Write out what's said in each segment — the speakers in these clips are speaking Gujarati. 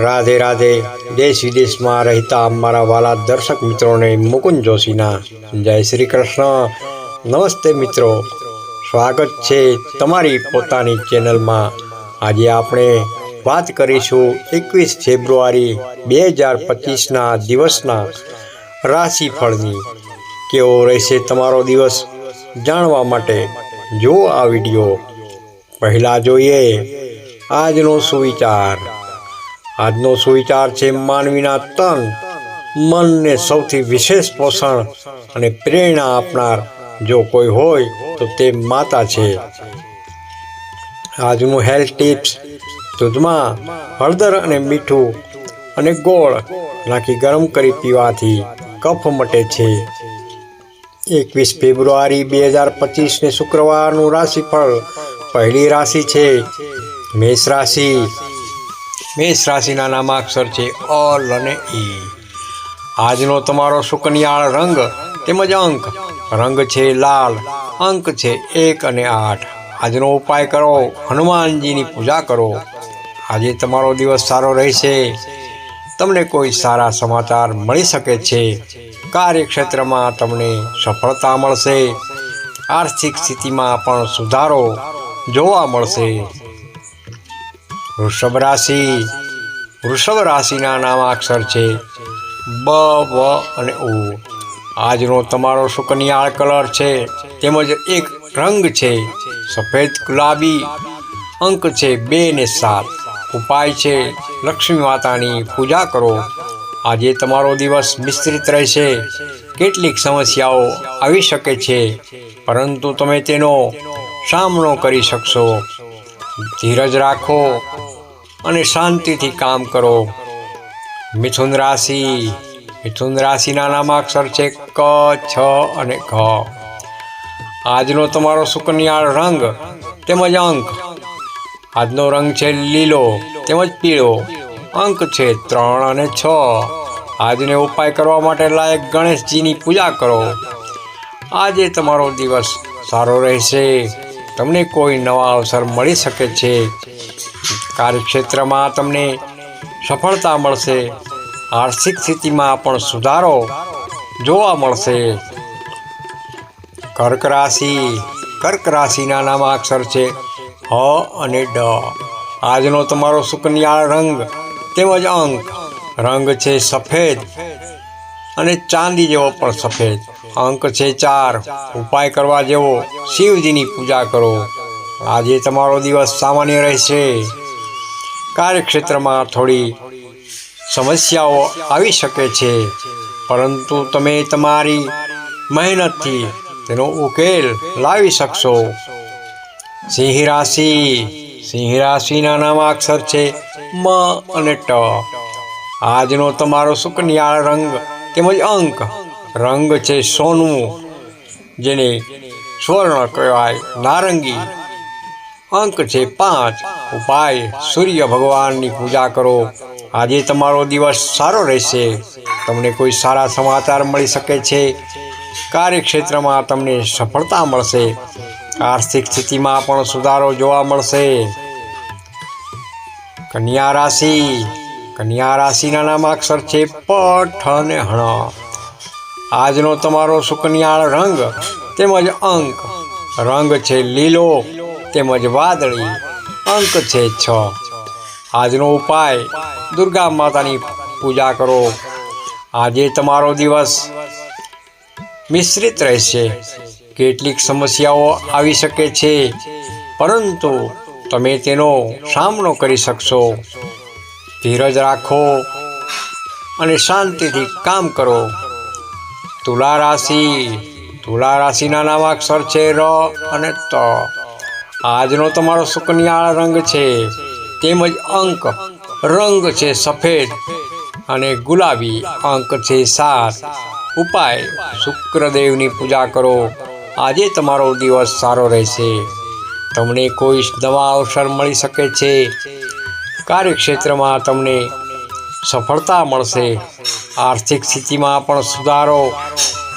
રાધે રાધે દેશ વિદેશમાં રહેતા અમારા વાલા દર્શક મિત્રોને મુકુંદ જોશીના જય શ્રી કૃષ્ણ. નમસ્તે મિત્રો. સ્વાગત છે તમારી પોતાની ચેનલમાં. આજે આપણે વાત કરીશું એકવીસ ફેબ્રુઆરી બે હજાર પચીસના દિવસના રાશિફળની. કેવો રહેશે તમારો દિવસ? જાણવા માટે જો આ વીડિયો. પહેલાં જોઈએ આજનો સુવિચાર. આજનો સુવિચાર છે માનવીના તન, મનને સૌથી વિશેષ પોષણ અને પ્રેરણા આપનાર. જો કોઈ હોય તો તે માતા છે. આજનું હેલ્થ ટિપ્સ, દૂધમાં હળદર અને મીઠું અને ગોળ નાખી ગરમ કરી પીવાથી કફ મટે છે. એકવીસ ફેબ્રુઆરી બે હજાર પચીસને શુક્રવારનું રાશિફળ પહેલી રાશિ છે. મેષ રાશિ મેષ રાશિના નામાક્ષર છે અલ અને ઈ આજનો તમારો સુકન્યાળ રંગ તેમજ અંક. રંગ છે લાલ, અંક છે એક અને આઠ. આજનો ઉપાય કરો, હનુમાનજીની પૂજા કરો. આજે તમારો દિવસ સારો રહેશે. તમને કોઈ સારા સમાચાર મળી શકે છે. કાર્યક્ષેત્રમાં તમને સફળતા મળશે. આર્થિક સ્થિતિમાં પણ સુધારો જોવા મળશે. વૃષભ રાશિ વૃષભ રાશિના નામાક્ષર છે બ, વ અને ઉ. આજનો તમારો સુકન્યાળ કલર છે, તેમજ એક રંગ છે સફેદ ગુલાબી, અંક છે બે ને સાત. ઉપાય છે, લક્ષ્મી માતાની પૂજા કરો. આજે તમારો દિવસ મિશ્રિત રહેશે. કેટલીક સમસ્યાઓ આવી શકે છે, પરંતુ તમે તેનો સામનો કરી શકશો. ધીરજ રાખો અને શાંતિથી કામ કરો. મિથુન રાશિ. મિથુન રાશિના નામાક્ષર છે ક, છ અને ઘ. આજનો તમારો સુકન્યાળ રંગ તેમજ અંક. આજનો રંગ છે લીલો તેમજ પીળો. અંક છે ત્રણ અને છ. આજને ઉપાય કરવા માટે લાયક ગણેશજીની પૂજા કરો. આજે તમારો દિવસ સારો રહેશે. તમને કોઈ નવા અવસર મળી શકે છે. કાર્યક્ષેત્રમાં તમને સફળતા મળશે. આર્થિક સ્થિતિમાં પણ સુધારો જોવા મળશે. કર્ક રાશિ, કર્ક રાશિના નામાક્ષર છે હ અને ડ. આજનો તમારો સુકન્યા રંગ તેમજ અંક. રંગ છે સફેદ અને ચાંદી જેવો પણ સફેદ. અંક છે ચાર. ઉપાય કરવા જેવો શિવજીની પૂજા કરો. આજે તમારો દિવસ સામાન્ય રહેશે. કાર્યક્ષેત્રમાં થોડી સમસ્યાઓ આવી શકે છે, પરંતુ તમે તમારી મહેનતથી તેનો ઉકેલ લાવી શકશો. સિંહ રાશિ, સિંહ રાશિના નામાક્ષર છે મ અને ટ. આજનો તમારો સુકન્યાળ રંગ તેમજ અંક. રંગ છે સોનું, જેને સ્વર્ણ કહેવાય, નારંગી. અંક છે પાંચ. ઉપાય સૂર્ય ભગવાનની પૂજા કરો. આજે તમારો દિવસ સારો રહેશે. તમને કોઈ સારા સમાચાર મળી શકે છે. કાર્યક્ષેત્રમાં તમને સફળતા મળશે. આર્થિક સ્થિતિમાં પણ સુધારો જોવા મળશે. કન્યા રાશિ, કન્યા રાશિના નામ અક્ષર છે પઠ અને હણ આજનો તમારો સુકન્યાળ રંગ તેમજ અંક. રંગ છે લીલો તેમજ વાદળી. અંક છે છ. આજનો ઉપાય, દુર્ગા માતાની પૂજા કરો. આજે તમારો દિવસ મિશ્રિત રહેશે. કેટલીક સમસ્યાઓ આવી શકે છે, પરંતુ તમે તેનો સામનો કરી શકશો. ધીરજ રાખો અને શાંતિથી કામ કરો. તુલા રાશિ, તુલા રાશિના નામાક્ષર છે ર અને ત. આજનો તમારો સુકન્યાળ રંગ છે, તેમજ અંક રંગ છે સફેદ અને ગુલાબી અંક છે સાત. ઉપાય, શુક્રદેવની પૂજા કરો. આજે તમારો દિવસ સારો રહેશે. તમને કોઈ નવા અવસર મળી શકે છે. કાર્યક્ષેત્રમાં તમને સફળતા મળશે. આર્થિક સ્થિતિમાં પણ સુધારો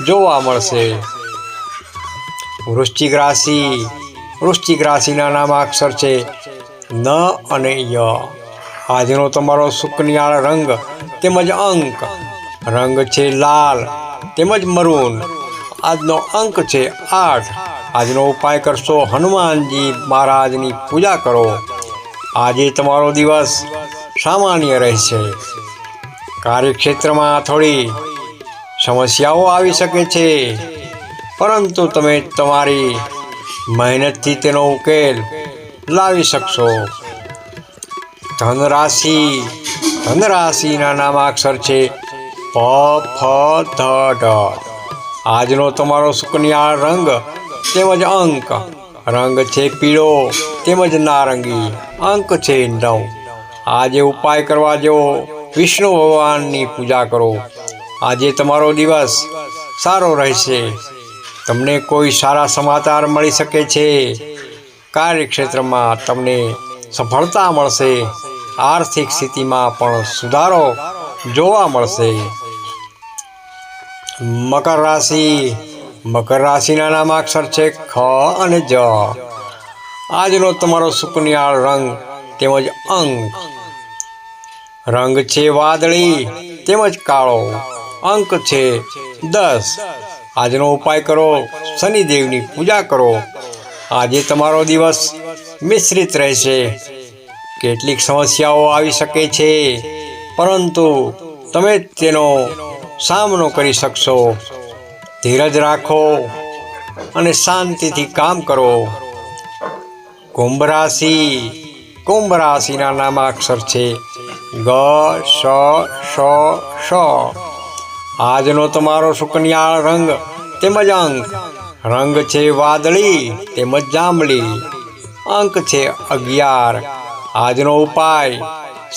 જોવા મળશે. વૃશ્ચિક રાશિ વૃશ્ચિક રાશિના નામાક્ષર છે ન અને ય. આજનો તમારો સુકનિયાળ રંગ તેમજ અંક. રંગ છે લાલ તેમજ મરૂન. આજનો અંક છે આઠ. આજનો ઉપાય કરશો હનુમાનજી મહારાજની પૂજા કરો. આજે તમારો દિવસ સામાન્ય રહેશે. કાર્યક્ષેત્રમાં થોડી સમસ્યાઓ આવી શકે છે. પરંતુ તમે તમારી મહેનતથી તેનો ઉકેલ લાવી શકશો. ધનરાશિ, ધનરાશિના નામાક્ષર છે પ, ફ, ધ ઢ આજનો તમારો સુકન્યા રંગ તેમજ અંક. રંગ છે પીળો તેમજ નારંગી. અંક છે નવ. આજે ઉપાય કરવા જેવો વિષ્ણુ ભગવાનની પૂજા કરો. આજે તમારો દિવસ સારો રહેશે. તમને કોઈ સારા સમાચાર મળી શકે છે? કાર્યક્ષેત્રમાં તમને સફળતા મળશે, આર્થિક સ્થિતિમાં પણ સુધારો જોવા મળશે. મકર રાશિ, મકર રાશિના નામાક્ષર છે ખ અને જ. આજનો તમારો સુકનિયાળ રંગ તેમજ અંક. રંગ છે વાદળી તેમજ કાળો. અંક છે દસ. આજનો ઉપાય કરો, શનિદેવની પૂજા કરો. આજે તમારો દિવસ મિશ્રિત રહેશે. કેટલીક સમસ્યાઓ આવી શકે છે, પરંતુ તમે તેનો સામનો કરી શકશો. ધીરજ રાખો અને શાંતિથી કામ કરો. કુંભ રાશિ, કુંભ રાશિના નામાક્ષર છે. ગ, શ શ શ. આજનો તમારો સુકન્યાળ રંગ તેમજ અંક. રંગ છે વાદળી તેમજ જાંબલી. અંક છે અગિયાર. આજનો ઉપાય,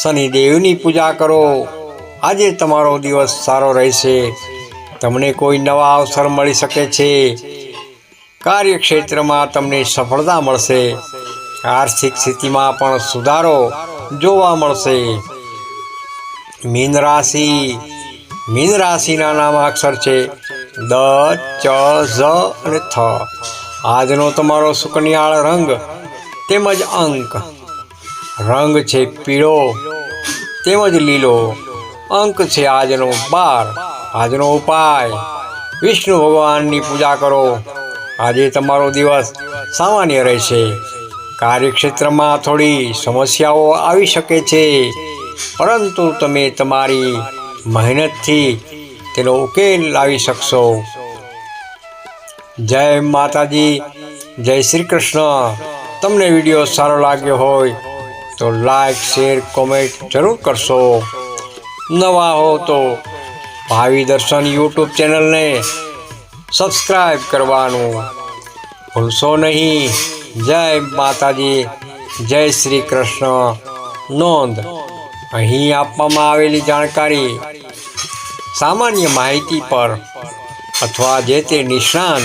શનિદેવની પૂજા કરો. આજે તમારો દિવસ સારો રહેશે. તમને કોઈ નવા અવસર મળી શકે છે. કાર્યક્ષેત્રમાં તમને સફળતા મળશે. આર્થિક સ્થિતિમાં પણ સુધારો જોવા મળશે. મીન રાશિ મીન રાશિના નામ અક્ષર છે દ, ચ, ઝ અને થ. આજનો તમારો સુકનિયાળ રંગ તેમજ અંક. રંગ છે પીળો, તેમજ લીલો. અંક છે આજનો બાર, આજનો ઉપાય. વિષ્ણુ ભગવાનની પૂજા કરો. આજે તમારો દિવસ સામાન્ય રહેશે. કાર્યક્ષેત્રમાં થોડી સમસ્યાઓ આવી શકે છે. પરંતુ તમે તમારી મહેનતથી તેનો ઉકેલ લાવી શકશો. જય માતાજી, જય શ્રી કૃષ્ણ. તમને વીડિયો સારો લાગ્યો હોય તો લાઈક, શેર, કોમેન્ટ જરૂર કરશો. નવા હો તો ભાવિ દર્શન યુટ્યુબ ચેનલને સબસ્ક્રાઈબ કરવાનું ભૂલશો નહીં. જય માતાજી, જય શ્રી કૃષ્ણ. નોંધ અહીં આપવામાં આવેલી જાણકારી સામાન્ય માહિતી પર અથવા જે તે નિષ્ણાંત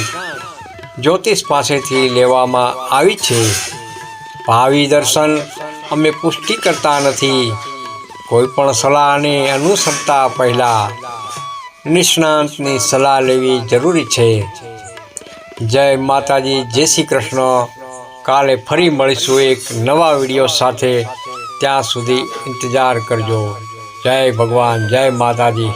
જ્યોતિષ પાસેથી લેવામાં આવી છે. ભાવિ દર્શન અમે પુષ્ટિ કરતા નથી. કોઈ પણ સલાહને અનુસરતા પહેલાં નિષ્ણાંતની સલાહ લેવી જરૂરી છે. જય માતાજી, જય શ્રી કૃષ્ણ. કાલે ફરી મળીશું એક નવા વીડિયો સાથે. ત્યાં સુધી ઇંતજાર કરજો. જય ભગવાન જય માતાજી.